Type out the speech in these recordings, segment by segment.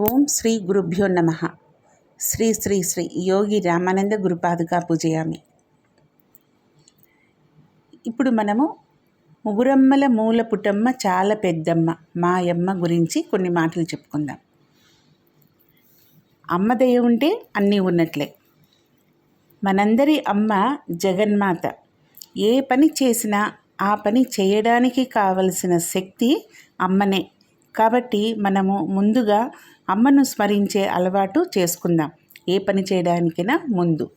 ఓం శ్రీ గురుభ్యో నమ. శ్రీ శ్రీ శ్రీ యోగి రామానంద గురుపాదుగా పూజయామి. ఇప్పుడు మనము ముగురమ్మల మూల పుటమ్మ చాలా పెద్దమ్మ మాయమ్మ గురించి కొన్ని మాటలు చెప్పుకుందాం. అమ్మ దయ ఉంటే అన్నీ ఉన్నట్లే. మనందరి అమ్మ జగన్మాత. ఏ పని చేసినా ఆ పని చేయడానికి కావలసిన శక్తి అమ్మనే. కాబట్టి మనము ముందుగా అమ్మను స్మరించే అలవాటు చేసుకుందాం. ఏ పని చేయడానికైనా ముందు.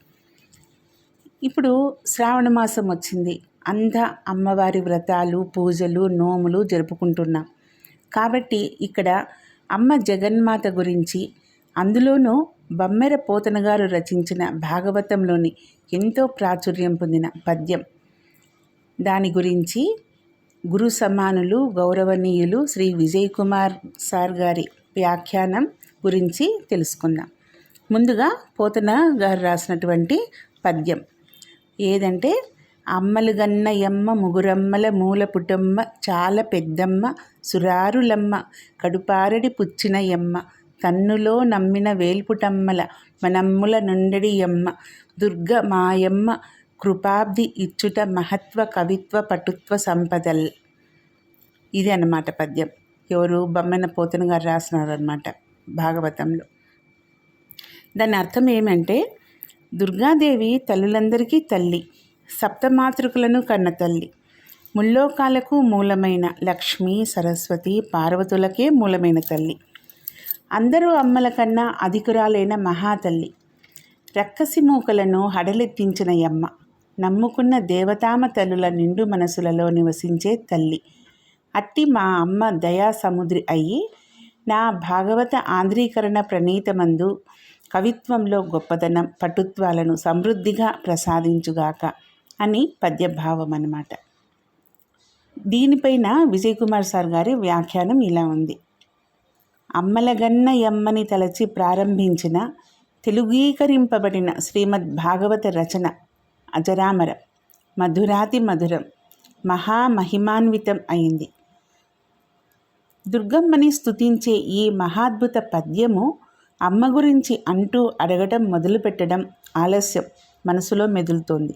ఇప్పుడు శ్రావణ మాసం వచ్చింది. అంతా అమ్మవారి వ్రతాలు పూజలు నోములు జరుపుకుంటున్నాం. కాబట్టి ఇక్కడ అమ్మ జగన్మాత గురించి అందులోనూ బమ్మెర పోతనగారు రచించిన భాగవతంలోని ఎంతో ప్రాచుర్యం పొందిన పద్యం. దాని గురించి గురు సమానులు గౌరవనీయులు శ్రీ విజయ్ కుమార్ సార్ గారి వ్యాఖ్యానం గురించి తెలుసుకుందాం. ముందుగా పోతన గారు రాసినటువంటి పద్యం. ఏదంటే అమ్మలు యమ్మ ముగురమ్మల మూల పుటమ్మ చాలా పెద్దమ్మ సురారులమ్మ కడుపారడి పుచ్చిన యమ్మ తన్నులో నమ్మిన వేల్పుటమ్మల మనమ్ముల నుండడి యమ్మ దుర్గ మాయమ్మ కృపాబ్ది ఇచ్చుట మహత్వ కవిత్వ పటుత్వ సంపదల్. ఇది అన్నమాట పద్యం. ఎవరు బొమ్మెన పోతన గారు రాసినారనమాట భాగవతంలో. దాని అర్థం ఏమంటే దుర్గాదేవి తల్లులందరికీ తల్లి సప్తమాతృకులను కన్న తల్లి ముల్లోకాలకు మూలమైన లక్ష్మి సరస్వతి పార్వతులకే మూలమైన తల్లి అందరూ అమ్మల కన్నా అధికురాలైన మహాతల్లి రక్కసి మూకలను హడలెత్తించిన యమ్మ నమ్ముకున్న దేవతామ తల్లుల నిండు మనసులలో నివసించే తల్లి అట్టి మా అమ్మ దయా సముద్రి అయ్యి నా భాగవత ఆంధ్రీకరణ ప్రణీతమందు కవిత్వంలో గొప్పదనం పటుత్వాలను సమృద్ధిగా ప్రసాదించుగాక అని పద్యభావం అన్నమాట దీనిపైన విజయ్ కుమార్ సార్ గారి వ్యాఖ్యానం ఇలా ఉంది. అమ్మలగన్న యమ్మని తలచి ప్రారంభించిన తెలుగీకరింపబడిన శ్రీమద్ భాగవత రచన అజరామర మధురాతి మధురం మహామహిమాన్వితం అయింది. దుర్గమ్మని స్థుతించే ఈ మహాద్భుత పద్యము అమ్మ గురించి అంటూ అడగటం మొదలుపెట్టడం ఆలస్యం మనసులో మెదులుతోంది.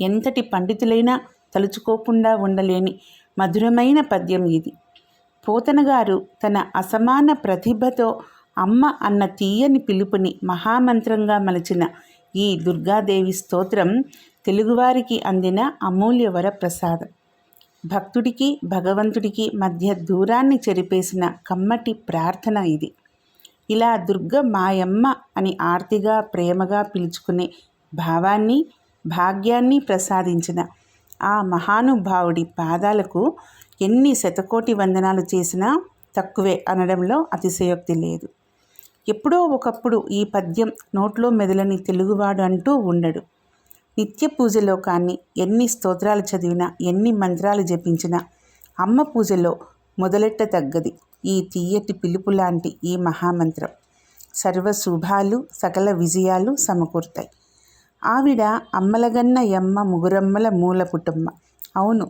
ఎంతటి పండితులైనా తలుచుకోకుండా ఉండలేని మధురమైన పద్యం ఇది. పోతనగారు తన అసమాన ప్రతిభతో అమ్మ అన్న తీయని పిలుపుని మహామంత్రంగా మలచిన ఈ దుర్గాదేవి స్తోత్రం తెలుగువారికి అందిన అమూల్య వరప్రసాదం. భక్తుడికి భగవంతుడికి మధ్య దూరాన్ని చెరిపేసిన కమ్మటి ప్రార్థన ఇది. ఇలా దుర్గ మాయమ్మ అని ఆర్తిగా ప్రేమగా పిలుచుకునే భావాన్ని భాగ్యాన్ని ప్రసాదించిన ఆ మహానుభావుడి పాదాలకు ఎన్ని శతకోటి వందనాలు చేసినా తక్కువే అనడంలో అతిశయోక్తి లేదు. ఎప్పుడో ఒకప్పుడు ఈ పద్యం నోట్లో మెదలని తెలుగువాడు అంటూ ఉండడు. నిత్య పూజలో కానీ ఎన్ని స్తోత్రాలు చదివినా ఎన్ని మంత్రాలు జపించినా అమ్మ పూజలో మొదలెట్ట తగ్గది ఈ తీయటి పిలుపు లాంటి ఈ మహామంత్రం. సర్వ శుభాలు సకల విజయాలు సమకూరుతాయి. ఆవిడ అమ్మలగన్న యమ్మ ముగురమ్మల మూల కుటుంబ. అవును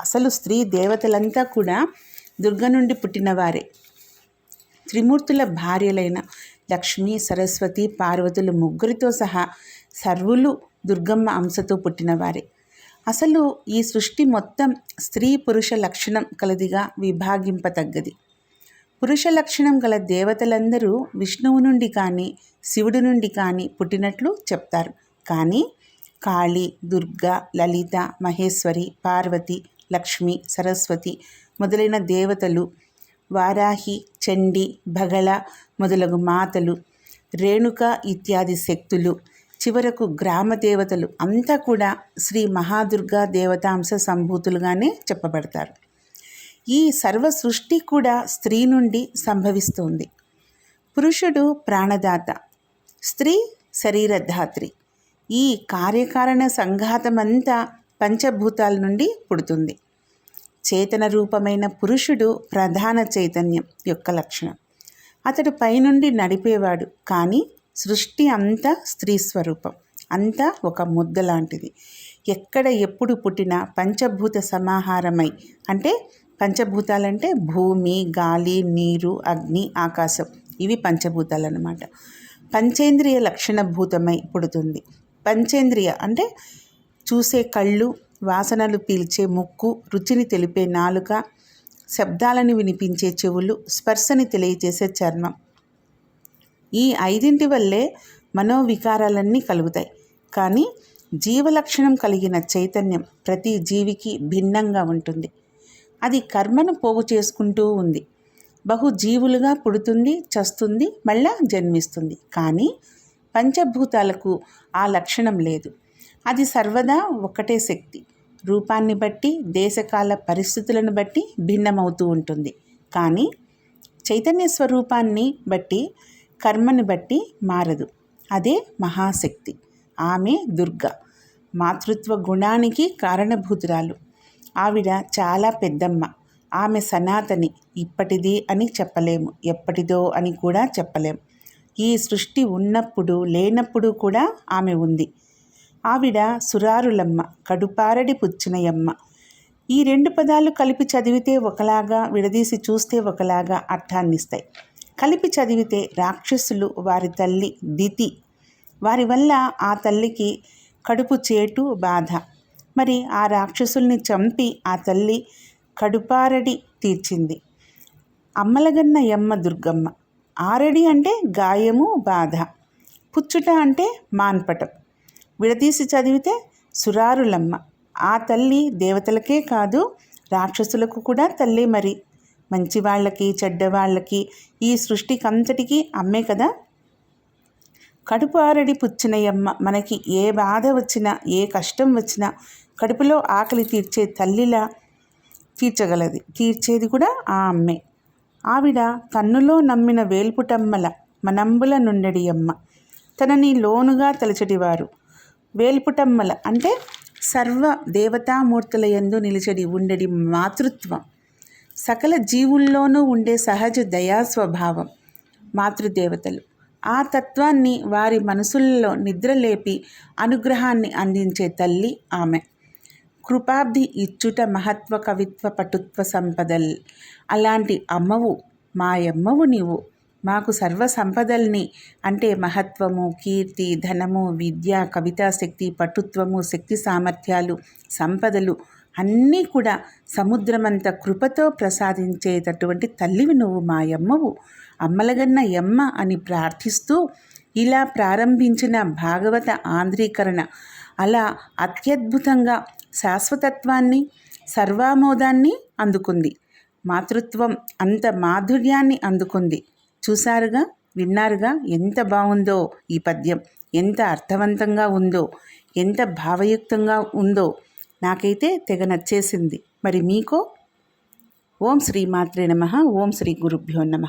అసలు స్త్రీ దేవతలంతా కూడా దుర్గ నుండి పుట్టినవారే. త్రిమూర్తుల భార్యలైన లక్ష్మి సరస్వతి పార్వతులు ముగ్గురితో సహా సర్వులు దుర్గమ్మ అంశతో పుట్టినవారే. అసలు ఈ సృష్టి మొత్తం స్త్రీ పురుష లక్షణం కలదిగా విభాగింపతగ్గది. పురుష లక్షణం గల దేవతలందరూ విష్ణువు నుండి కానీ శివుడి నుండి కానీ పుట్టినట్లు చెప్తారు. కానీ కాళి దుర్గ లలిత మహేశ్వరి పార్వతి లక్ష్మి సరస్వతి మొదలైన దేవతలు వారాహి చండి భగళ మొదలగు మాతలు రేణుక ఇత్యాది శక్తులు చివరకు గ్రామ దేవతలు అంతా కూడా శ్రీ మహాదుర్గా దేవతాంశ సంభూతులుగానే చెప్పబడతారు. ఈ సర్వ సృష్టి కూడా స్త్రీ నుండి సంభవిస్తుంది. పురుషుడు ప్రాణదాత స్త్రీ శరీరధాత్రి. ఈ కార్యకారణ సంఘాతమంతా పంచభూతాల నుండి పుడుతుంది. చేతన రూపమైన పురుషుడు ప్రధాన చైతన్యం యొక్క లక్షణం. అతడు పైనుండి నడిపేవాడు కానీ సృష్టి అంతా స్త్రీ స్వరూపం. అంతా ఒక ముద్ద లాంటిది ఎక్కడ ఎప్పుడు పుట్టినా పంచభూత సమాహారమై అంటే పంచభూతాలంటే భూమి గాలి నీరు అగ్ని ఆకాశం. ఇవి పంచభూతాలు అన్నమాట పంచేంద్రియ లక్షణభూతమై పుడుతుంది. పంచేంద్రియ అంటే చూసే కళ్ళు వాసనలు పీల్చే ముక్కు రుచిని తెలిపే నాలుక శబ్దాలను వినిపించే చెవులు స్పర్శని తెలియజేసే చర్మం. ఈ ఐదింటి వల్లే మనోవికారాలన్నీ కలుగుతాయి. కానీ జీవలక్షణం కలిగిన చైతన్యం ప్రతి జీవికి భిన్నంగా ఉంటుంది. అది కర్మను పోగు చేసుకుంటూ ఉంది. బహు జీవులుగా పుడుతుంది చస్తుంది మళ్ళా జన్మిస్తుంది. కానీ పంచభూతాలకు ఆ లక్షణం లేదు. అది సర్వదా ఒకటే శక్తి. రూపాన్ని బట్టి దేశకాల పరిస్థితులను బట్టి భిన్నమవుతూ ఉంటుంది. కానీ చైతన్య స్వరూపాన్ని బట్టి కర్మని బట్టి మారదు. అదే మహాశక్తి. ఆమె దుర్గ. మాతృత్వ గుణానికి కారణభూతురాలు. ఆవిడ చాలా పెద్దమ్మ. ఆమె సనాతని. ఇప్పటిది అని చెప్పలేము. ఎప్పటిదో అని కూడా చెప్పలేము ఈ సృష్టి ఉన్నప్పుడు లేనప్పుడు కూడా ఆమె ఉంది. ఆవిడ సురారులమ్మ కడుపారడి పుచ్చినయమ్మ. ఈ రెండు పదాలు కలిపి చదివితే ఒకలాగా విడదీసి చూస్తే ఒకలాగా అర్థాన్నిస్తాయి. కలిపి చదివితే రాక్షసులు వారి తల్లి దితి. వారి వల్ల ఆ తల్లికి కడుపు చేటు బాధ. మరి ఆ రాక్షసుల్ని చంపి ఆ తల్లి కడుపారడి తీర్చింది. అమ్మలగన్న యమ్మ దుర్గమ్మ. ఆరడి అంటే గాయము బాధ. పుచ్చుట అంటే మాన్పటం. విడదీసి చదివితే సురారులమ్మ. ఆ తల్లి దేవతలకే కాదు రాక్షసులకు కూడా తల్లి మరి. మంచి వాళ్ళకి చెడ్డవాళ్ళకి ఈ సృష్టికంతటికీ అమ్మే కదా. కడుపు ఆరడి పుచ్చినయమ్మ మనకి ఏ బాధ వచ్చినా ఏ కష్టం వచ్చినా కడుపులో ఆకలి తీర్చే తల్లిలా తీర్చగలది. తీర్చేది కూడా ఆ అమ్మే. ఆవిడ కన్నులో నమ్మిన వేల్పుటమ్మల మనంబుల నుండడి అమ్మ. తనని లోనుగా తలచడివారు. వేల్పుటమ్మల అంటే సర్వ దేవతామూర్తుల ఎందు నిలిచడి ఉండడి మాతృత్వం. సకల జీవుల్లోనూ ఉండే సహజ దయా స్వభావం మాతృదేవతలు. ఆ తత్వాన్ని వారి మనసుల్లో నిద్రలేపి అనుగ్రహాన్ని అందించే తల్లి ఆమె. కృపాబ్ది ఇచ్చుట మహత్వ కవిత్వ పటుత్వ సంపదల్. అలాంటి అమ్మవు మాయమ్మవు నీవు. మాకు సర్వ సంపదల్ని అంటే మహత్వము కీర్తి ధనము విద్య కవితాశక్తి పటుత్వము శక్తి సామర్థ్యాలు సంపదలు అన్నీ కూడా సముద్రమంత కృపతో ప్రసాదించేటటువంటి తల్లివి నువ్వు మాయమ్మవు అమ్మలగన్న యమ్మ అని ప్రార్థిస్తూ ఇలా ప్రారంభించిన భాగవత ఆంధ్రీకరణ. అలా అత్యద్భుతంగా శాశ్వతత్వాన్ని సర్వామోదాన్ని అందుకుంది. మాతృత్వం అంత మాధుర్యాన్ని అందుకుంది. చూశారుగా? విన్నారుగా? ఎంత బాగుందో ఈ పద్యం. ఎంత అర్థవంతంగా ఉందో. ఎంత భావయుక్తంగా ఉందో. నాకైతే తెగ నచ్చేసింది. మరి మీకో? ఓం శ్రీ మాత్రే నమ ఓం శ్రీ గురుభ్యో నమ.